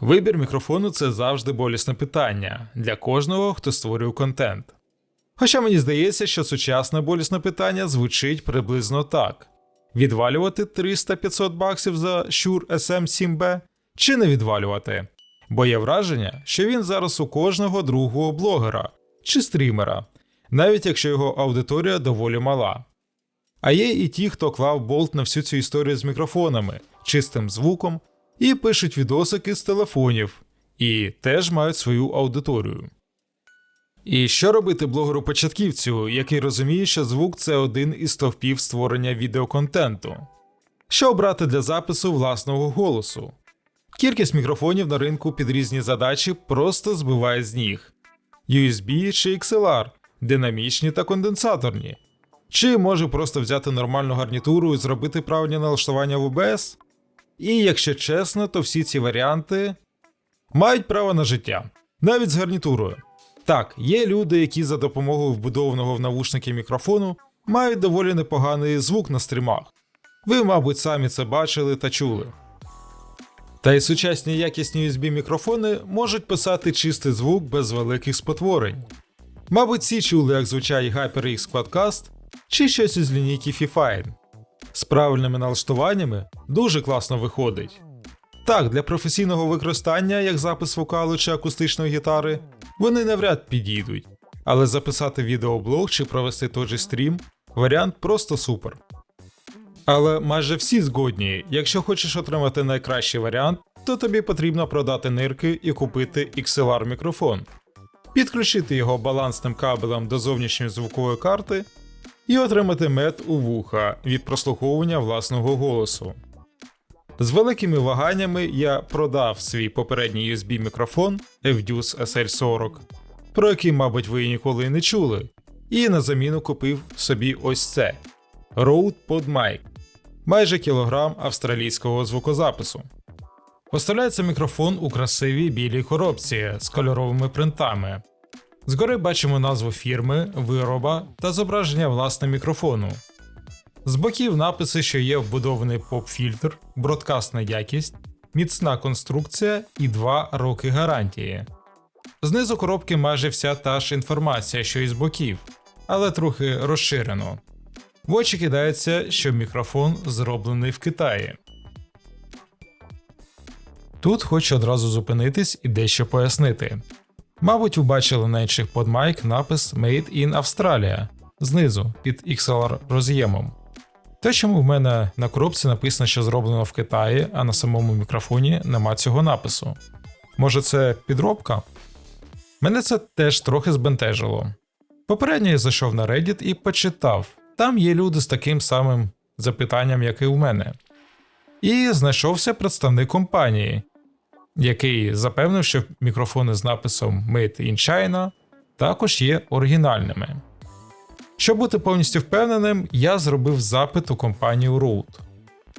Вибір мікрофону це завжди болісне питання для кожного, хто створює контент. Хоча мені здається, що сучасне болісне питання звучить приблизно так: відвалювати 300-500 баксів за Shure SM7B чи не відвалювати. Бо є враження, що він зараз у кожного другого блогера чи стрімера, навіть якщо його аудиторія доволі мала. А є і ті, хто клав болт на всю цю історію з мікрофонами, чистим звуком і пишуть відосики з телефонів, і теж мають свою аудиторію. І що робити блогеру-початківцю, який розуміє, що звук це один із стовпів створення відеоконтенту? Що обрати для запису власного голосу? Кількість мікрофонів на ринку під різні задачі просто збиває з ніг. USB чи XLR, динамічні та конденсаторні. Чи може просто взяти нормальну гарнітуру і зробити правильні налаштування в OBS? І якщо чесно, то всі ці варіанти мають право на життя, навіть з гарнітурою. Так, є люди, які за допомогою вбудованого в навушники мікрофону мають доволі непоганий звук на стрімах. Ви, мабуть, самі це бачили та чули. Та й сучасні якісні USB мікрофони можуть писати чистий звук без великих спотворень. Мабуть, всі чули, як звучать HyperX Quadcast чи щось із лінійки Fifine. З правильними налаштуваннями дуже класно виходить. Так, для професійного використання, як запис вокалу чи акустичної гітари, вони навряд підійдуть, але записати відеоблог чи провести той же стрім варіант просто супер. Але майже всі згодні, якщо хочеш отримати найкращий варіант, то тобі потрібно продати нирки і купити XLR мікрофон, підключити його балансним кабелем до зовнішньої звукової карти і отримати мед у вуха від прослуховування власного голосу. З великими ваганнями я продав свій попередній USB мікрофон FDUS SL40, про який, мабуть, ви ніколи не чули, і на заміну купив собі ось це Rode PodMic, майже кілограм австралійського звукозапису. Поставляється мікрофон у красивій білій коробці з кольоровими принтами. Згори бачимо назву фірми, вироба та зображення власне мікрофону. З боків написи, що є вбудований поп-фільтр, бродкастна якість, міцна конструкція і 2 роки гарантії. Знизу коробки майже вся та ж інформація, що і з боків, але трохи розширено. В очі кидається, що мікрофон зроблений в Китаї. Тут хочу одразу зупинитись і дещо пояснити. Мабуть, ви бачили на інших подмайк напис Made in Australia знизу під XLR роз'ємом. Те, чому в мене на коробці написано, що зроблено в Китаї, а на самому мікрофоні нема цього напису. Може, це підробка? Мене це теж трохи збентежило. Попередньо я зайшов на Reddit і почитав. Там є люди з таким самим запитанням, як і у мене. І знайшовся представник компанії, який запевнив, що мікрофони з написом Made in China також є оригінальними. Щоб бути повністю впевненим, я зробив запит у компанію Rode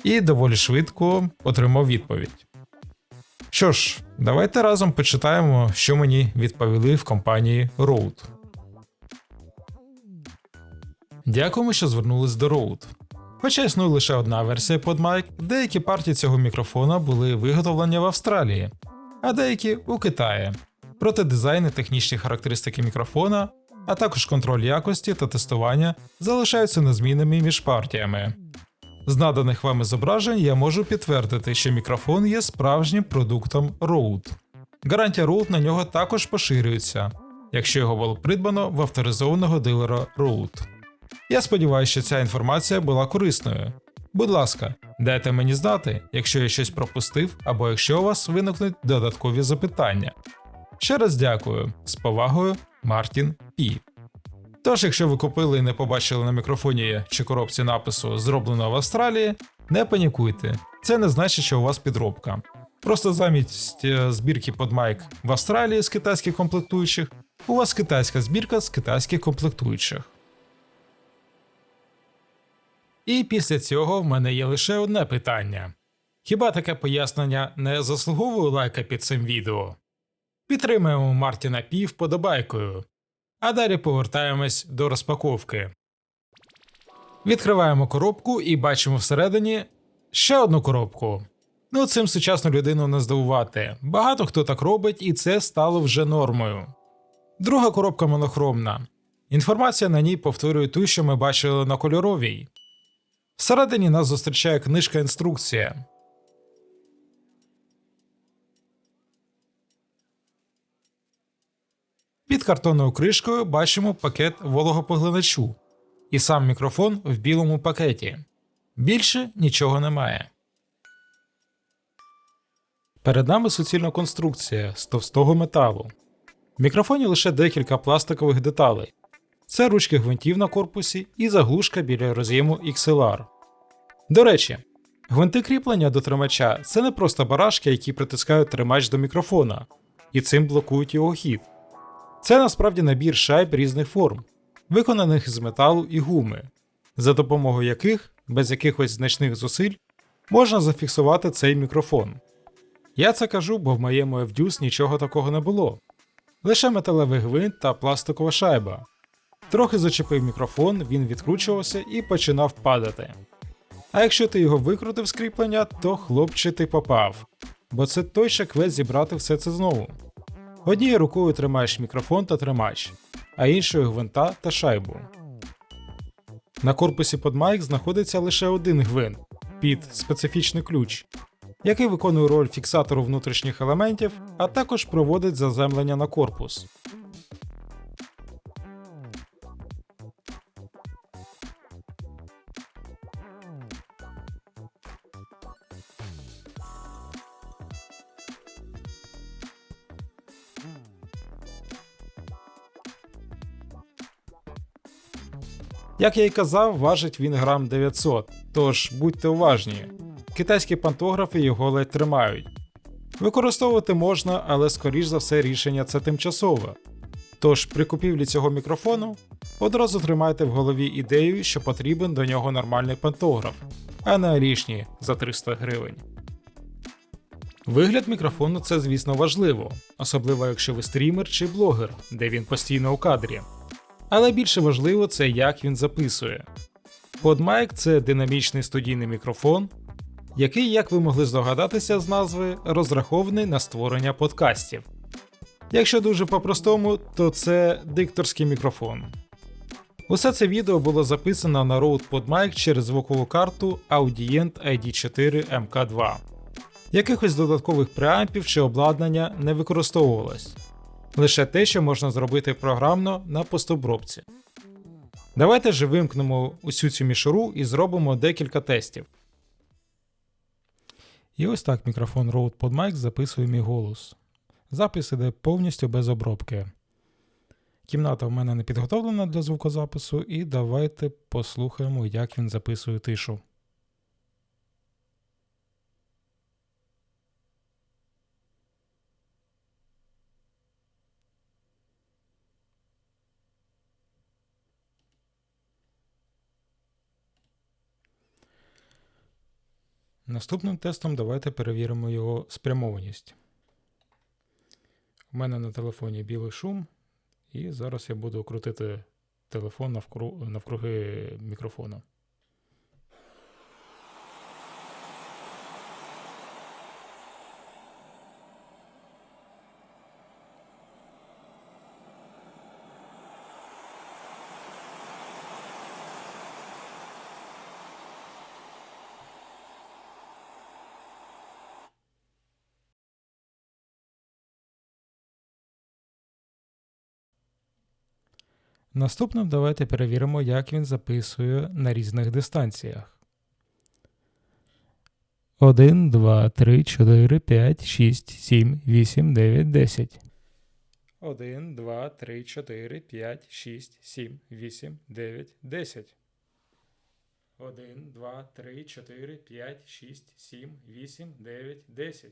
і доволі швидко отримав відповідь. Що ж, давайте разом почитаємо, що мені відповіли в компанії Rode. Дякуємо, що звернулись до Rode. Хоча існує лише одна версія PodMic, деякі партії цього мікрофона були виготовлені в Австралії, а деякі у Китаї. Проте дизайн і технічні характеристики мікрофона, а також контроль якості та тестування залишаються незмінними між партіями. З наданих вами зображень я можу підтвердити, що мікрофон є справжнім продуктом Rode. Гарантія Rode на нього також поширюється, якщо його було придбано в авторизованого дилера Rode. Я сподіваюся, що ця інформація була корисною. Будь ласка, дайте мені знати, якщо я щось пропустив, або якщо у вас виникнуть додаткові запитання. Ще раз дякую. З повагою, Мартін Пі. Тож, якщо ви купили і не побачили на мікрофоні чи коробці напису зроблено в Австралії, не панікуйте, це не значить, що у вас підробка. Просто замість е, збірки PodMic в Австралії з китайських комплектуючих, у вас китайська збірка з китайських комплектуючих. І після цього в мене є лише одне питання: хіба таке пояснення не заслуговує лайка під цим відео? Підтримуємо Мартіна Пі вподобайкою, а далі повертаємось до розпаковки. Відкриваємо коробку і бачимо всередині ще одну коробку. Ну, цим сучасну людину не здивувати. Багато хто так робить, і це стало вже нормою. Друга коробка монохромна. Інформація на ній повторює ту, що ми бачили на кольоровій. Всередині нас зустрічає книжка інструкція. Під картонною кришкою бачимо пакет вологопоглиначу і сам мікрофон в білому пакеті. Більше нічого немає. Перед нами суцільна конструкція з товстого металу. В мікрофоні лише декілька пластикових деталей. Це ручки гвинтів на корпусі і заглушка біля роз'єму XLR. До речі, гвинти кріплення до тримача це не просто барашки, які притискають тримач до мікрофона, і цим блокують його хід. Це насправді набір шайб різних форм, виконаних з металу і гуми, за допомогою яких, без якихось значних зусиль, можна зафіксувати цей мікрофон. Я це кажу, бо в моєму FDUS нічого такого не було. Лише металевий гвинт та пластикова шайба. Трохи зачепив мікрофон, він відкручувався і починав падати. А якщо ти його викрутив з кріплення, то хлопче ти попав. Бо це той ще квест зібрати все це знову. Однією рукою тримаєш мікрофон та тримач, а іншою гвинта та шайбу. На корпусі PodMic знаходиться лише один гвинт під специфічний ключ, який виконує роль фіксатору внутрішніх елементів, а також проводить заземлення на корпус. Як я й казав, важить він грам 900, тож будьте уважні. Китайські пантографи його ледь тримають. Використовувати можна, але скоріш за все рішення це тимчасове. Тож при купівлі цього мікрофону одразу тримайте в голові ідею, що потрібен до нього нормальний пантограф, а не рішні за 300 гривень. Вигляд мікрофону це, звісно, важливо, особливо якщо ви стрімер чи блогер, де він постійно у кадрі. Але більше важливо це як він записує. PodMic – це динамічний студійний мікрофон, який, як ви могли здогадатися з назви, розрахований на створення подкастів. Якщо дуже по-простому, то це дикторський мікрофон. Усе це відео було записано на Rode PodMic через звукову карту Audient ID4 MK2. Якихось додаткових преампів чи обладнання не використовувалось лише те, що можна зробити програмно на постобробці. Давайте же вимкнемо усю цю мішуру і зробимо декілька тестів. І ось так мікрофон Rode PodMic записує мій голос. Запис іде повністю без обробки. Кімната в мене не підготовлена для звукозапису, і давайте послухаємо, як він записує тишу. Наступним тестом давайте перевіримо його спрямованість. У мене на телефоні білий шум, і зараз я буду крутити телефон навкруги мікрофона. Наступним давайте перевіримо, як він записує на різних дистанціях. 1, 2, 3, 4, 5, 6, 7, 8, 9, 10. 1, 2, 3, 4, 5, 6, 7, 8, 9, 10. 1, 2, 3, 4, 5, 6, 7, 8, 9, 10.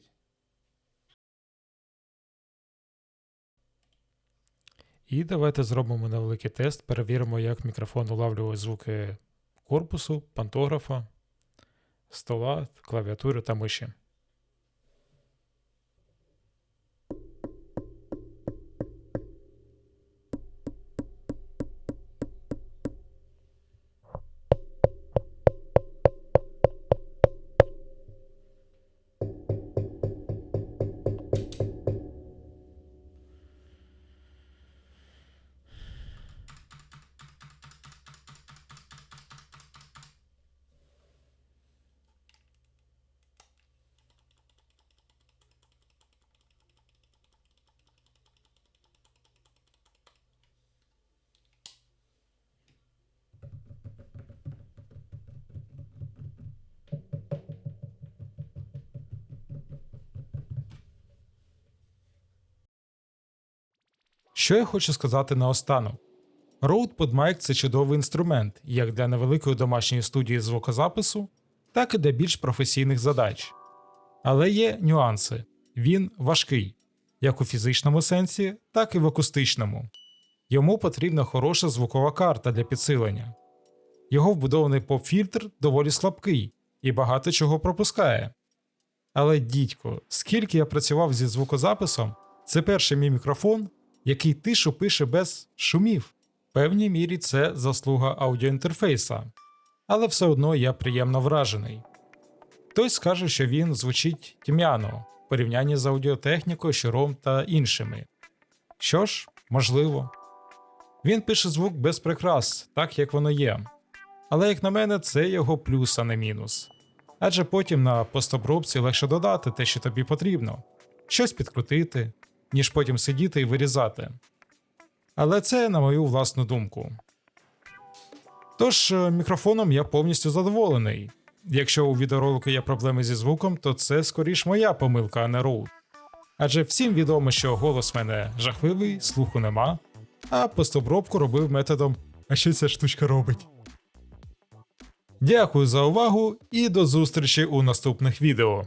І давайте зробимо невеликий тест, перевіримо, як мікрофон улавлює звуки корпусу, пантографа, стола, клавіатури та миші. Що я хочу сказати наостанок? Rode PodMic – це чудовий інструмент як для невеликої домашньої студії звукозапису, так і для більш професійних задач. Але є нюанси. Він важкий, як у фізичному сенсі, так і в акустичному. Йому потрібна хороша звукова карта для підсилення. Його вбудований поп-фільтр доволі слабкий і багато чого пропускає. Але дідько, скільки я працював зі звукозаписом, це перший мій мікрофон, який тишу пише без шумів. В певній мірі це заслуга аудіоінтерфейса, але все одно я приємно вражений. Хтось скаже, що він звучить тьмяно в порівнянні з аудіотехнікою, щуром та іншими. Що ж, можливо. Він пише звук без прикрас, так як воно є. Але, як на мене, це його плюс, а не мінус. Адже потім на постобробці легше додати те, що тобі потрібно, щось підкрутити, ніж потім сидіти і вирізати. Але це на мою власну думку. Тож, е, мікрофоном я повністю задоволений. Якщо у відеоролику є проблеми зі звуком, то це скоріш моя помилка, а не роут. Адже всім відомо, що голос в мене жахливий, слуху нема, а постобробку робив методом А що ця штучка робить? Дякую за увагу і до зустрічі у наступних відео.